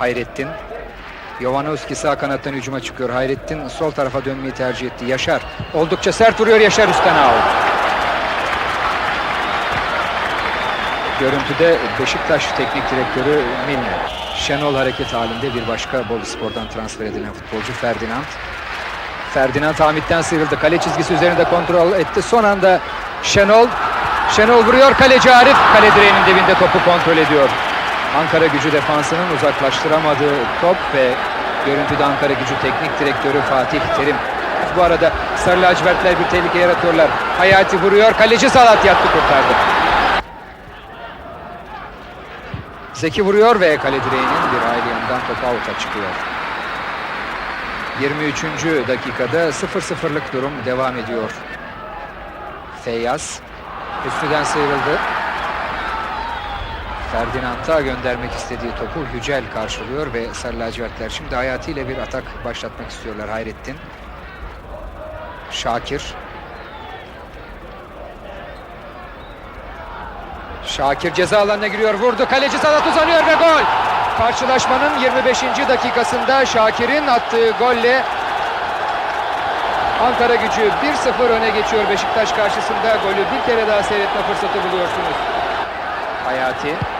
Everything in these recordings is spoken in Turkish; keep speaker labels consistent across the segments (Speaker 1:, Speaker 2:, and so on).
Speaker 1: Hayrettin. Jovanovski sağ kanattan hücuma çıkıyor. Hayrettin sol tarafa dönmeyi tercih etti. Yaşar oldukça sert vuruyor. Yaşar üstten out. Görüntüde Beşiktaş teknik direktörü Milner. Şenol hareket halinde bir başka Bolu Spor'dan transfer edilen futbolcu Ferdinand. Ferdinand Hamit'ten sıyrıldı. Kale çizgisi üzerinde kontrol etti. Son anda Şenol. Şenol vuruyor. Kaleci Arif kale direğinin dibinde topu kontrol ediyor. Ankara gücü defansının uzaklaştıramadığı top ve görüntüde Ankara gücü teknik direktörü Fatih Terim. Bu arada Sarı lacivertler bir tehlike yaratıyorlar. Hayati vuruyor. Kaleci Salat yattı kurtardı. Zeki vuruyor ve kale direğinin bir aile yanından topu avuta çıkıyor. 23. dakikada 0-0'lık durum devam ediyor. Feyyaz üstüden sıyrıldı. Ferdinand'a göndermek istediği topu Yücel karşılıyor ve Sarı lacivertler şimdi hayatıyla bir atak başlatmak istiyorlar Hayrettin. Şakir. Şakir ceza alanına giriyor. Vurdu. Kaleci Salat uzanıyor ve gol. Karşılaşmanın 25. dakikasında Şakir'in attığı golle Ankara gücü 1-0 öne geçiyor Beşiktaş karşısında. Golü bir kere daha seyretme fırsatı buluyorsunuz. Hayati.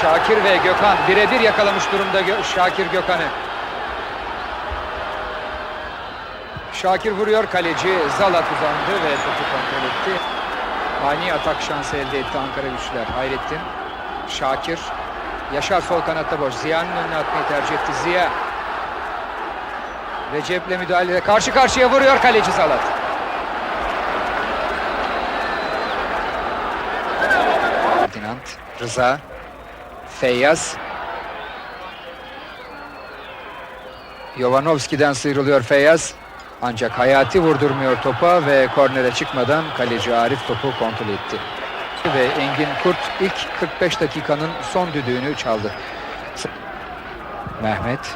Speaker 1: Şakir ve Gökhan birebir yakalamış durumda Gö- Şakir Gökhan'ı. Şakir vuruyor kaleci Zalat uzandı ve topu kontrol etti. Ani atak şansı elde etti Ankara güçler. Hayrettin, Şakir, Yaşar sol kanatta boş. Ziya'nın önüne atmayı tercih etti. Ziya. Recep'le müdahalede karşı karşıya vuruyor kaleci Zalat. Ferdinand, Rıza, Feyyaz. Jovanovski'den sıyrılıyor Feyyaz. Ancak Hayati vurdurmuyor topa ve kornere çıkmadan kaleci Arif topu kontrol etti. Ve Engin Kurt ilk 45 dakikanın son düdüğünü çaldı. Mehmet.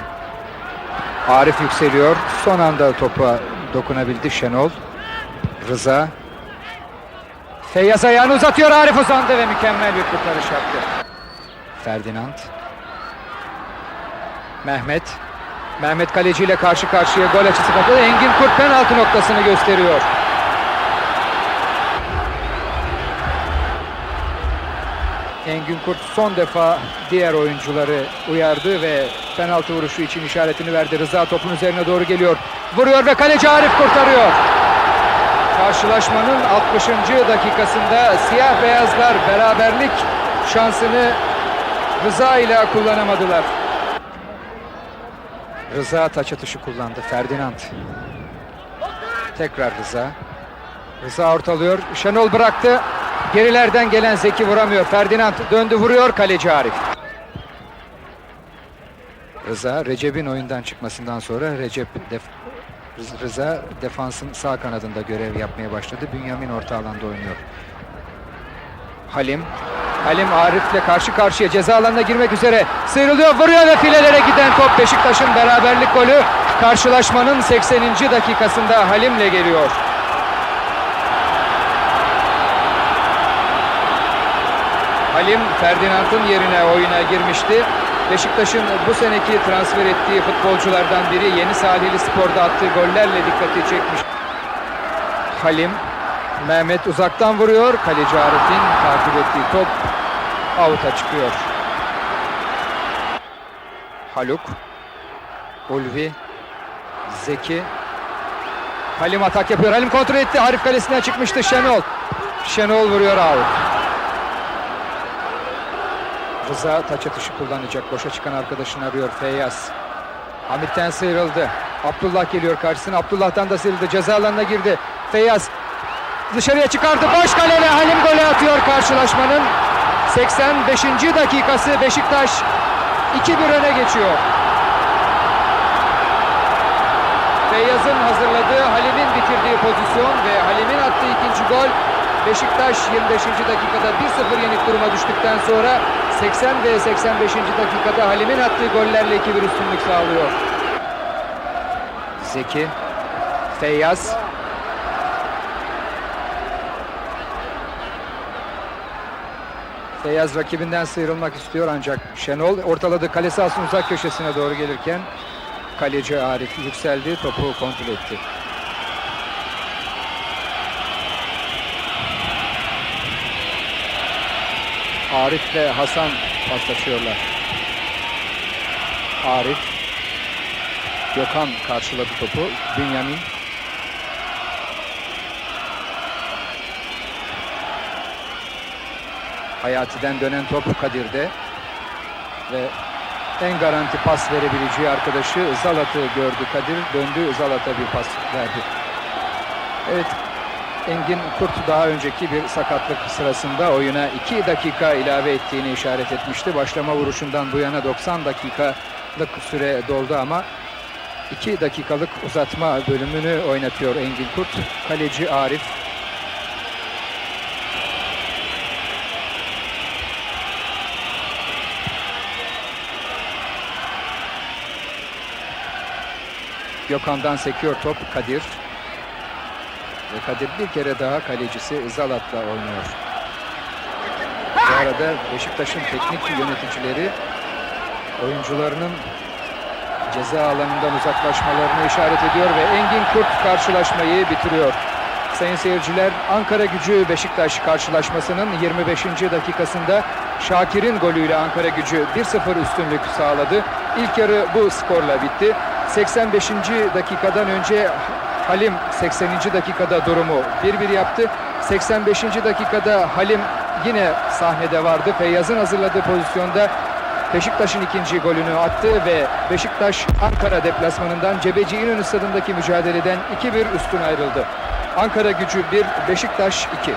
Speaker 1: Arif yükseliyor. Son anda topa dokunabildi Şenol. Rıza. Feyyaz ayağını uzatıyor. Arif uzandı ve mükemmel bir kurtarış yaptı. Ferdinand. Mehmet. Mehmet Kaleci ile karşı karşıya gol açısı kapalı. Engin Kurt penaltı noktasını gösteriyor. Engin Kurt son defa diğer oyuncuları uyardı ve penaltı vuruşu için işaretini verdi. Rıza topun üzerine doğru geliyor. Vuruyor ve kaleci Arif kurtarıyor. Karşılaşmanın 60. dakikasında siyah beyazlar beraberlik şansını Rıza ile kullanamadılar. Rıza taç atışı kullandı. Ferdinand. Tekrar Rıza. Rıza ortalıyor. Şenol bıraktı. Gerilerden gelen Zeki vuramıyor. Ferdinand döndü vuruyor. Kaleci Arif. Rıza Recep'in oyundan çıkmasından sonra Recep def Rız- Rıza defansın sağ kanadında görev yapmaya başladı. Bünyamin orta alanda oynuyor. Halim Halim Arif'le karşı karşıya ceza alanına girmek üzere sıyrılıyor, vuruyor ve filelere giden top Beşiktaş'ın beraberlik golü karşılaşmanın 80. dakikasında Halim'le geliyor. Halim Ferdinand'ın yerine oyuna girmişti. Beşiktaş'ın bu seneki transfer ettiği futbolculardan biri Yeni Salihli Spor'da attığı gollerle dikkati çekmiş. Halim Mehmet uzaktan vuruyor. Kaleci Arif'in takip ettiği top avuta çıkıyor. Haluk. Ulvi. Zeki. Halim atak yapıyor. Halim kontrol etti. Arif kalesinden çıkmıştı Şenol. Şenol vuruyor out. Rıza taç atışı kullanacak. Boşa çıkan arkadaşını arıyor Feyyaz. Hamit'ten sıyrıldı. Abdullah geliyor karşısına. Abdullah'tan da sıyrıldı. Ceza alanına girdi. Feyyaz dışarıya çıkardı. Boş kaleye Halim golü atıyor karşılaşmanın. 85. dakikası Beşiktaş 2-1 öne geçiyor. Feyyaz'ın hazırladığı Halim'in bitirdiği pozisyon ve Halim'in attığı ikinci gol Beşiktaş 25. dakikada 1-0 yenik duruma düştükten sonra 80 ve 85. dakikada Halim'in attığı gollerle 2-1 üstünlük sağlıyor. Zeki, Feyyaz, Beyaz rakibinden sıyrılmak istiyor ancak Şenol ortaladı kale sahasının uzak köşesine doğru gelirken kaleci Arif yükseldi topu kontrol etti. Arif ve Hasan paslaşıyorlar. Arif Gökhan karşıladı topu. Bünyamin Hayati'den dönen top Kadir'de ve en garanti pas verebileceği arkadaşı Zalat'ı gördü Kadir. Döndü Zalat'a bir pas verdi. Evet Engin Kurt daha önceki bir sakatlık sırasında oyuna 2 dakika ilave ettiğini işaret etmişti. Başlama vuruşundan bu yana 90 dakikalık süre doldu ama 2 dakikalık uzatma bölümünü oynatıyor Engin Kurt. Kaleci Arif Gökhan'dan sekiyor top Kadir. Ve Kadir bir kere daha kalecisi Zalat'la oynuyor. Bu arada Beşiktaş'ın teknik yöneticileri oyuncularının ceza alanından uzaklaşmalarını işaret ediyor ve Engin Kurt karşılaşmayı bitiriyor. Sayın seyirciler Ankara gücü Beşiktaş karşılaşmasının 25. dakikasında Şakir'in golüyle Ankara gücü 1-0 üstünlük sağladı. İlk yarı bu skorla bitti. 85. dakikadan önce Halim 80. dakikada durumu 1-1 yaptı. 85. dakikada Halim yine sahnede vardı. Feyyaz'ın hazırladığı pozisyonda Beşiktaş'ın ikinci golünü attı ve Beşiktaş Ankara deplasmanından Cebeci İnönü stadındaki mücadeleden 2-1 üstün ayrıldı. Ankara gücü 1, Beşiktaş 2.